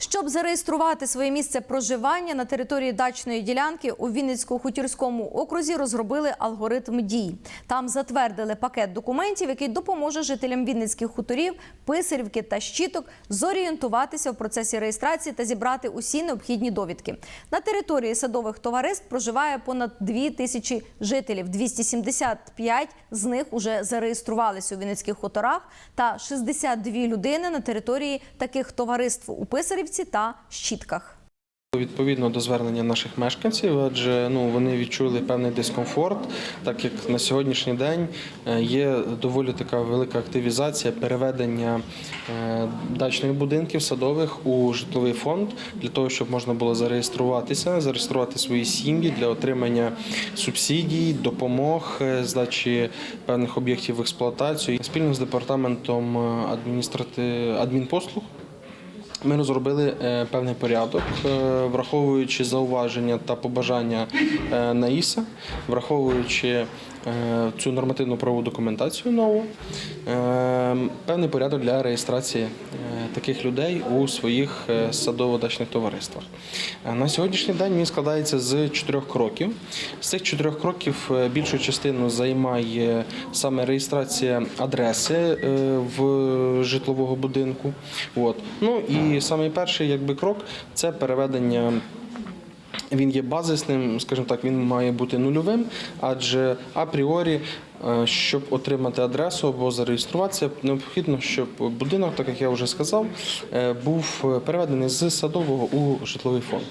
Щоб зареєструвати своє місце проживання на території дачної ділянки у Вінницько-Хутірському окрузі розробили алгоритм дій. Там затвердили пакет документів, який допоможе жителям Вінницьких хуторів, писарівки та щіток зорієнтуватися в процесі реєстрації та зібрати усі необхідні довідки. На території садових товариств проживає понад 2 тисячі жителів. 275 з них уже зареєструвалися у Вінницьких хуторах та 62 людини на території таких товариств у Писарівці та Щітках. Відповідно до звернення наших мешканців, адже ну вони відчули певний дискомфорт, так як на сьогоднішній день е, є доволі така велика активізація переведення е, дачних будинків садових у житловий фонд для того, щоб можна було зареєструватися, зареєструвати свої сім'ї для отримання субсидій, допомог, е, здачі певних об'єктів в експлуатацію спільно з департаментом адміністрати... адмінпослуг. Ми розробили е, певний порядок, е, враховуючи зауваження та побажання е, НАІСа, враховуючи цю нормативну правову документацію нову, певний порядок для реєстрації е, таких людей у своїх е, садово-дачних товариствах. Е, На сьогоднішній день він складається з чотирьох кроків. З цих чотирьох кроків більшу частину займає саме реєстрація адреси в житлового будинку. От. Ну і самий перший якби, крок це переведення. Він є базисним, скажімо так, він має бути нульовим, адже апріорі, е, щоб отримати адресу або зареєструватися, необхідно, щоб будинок, так як я вже сказав, е, був переведений з садового у житловий фонд.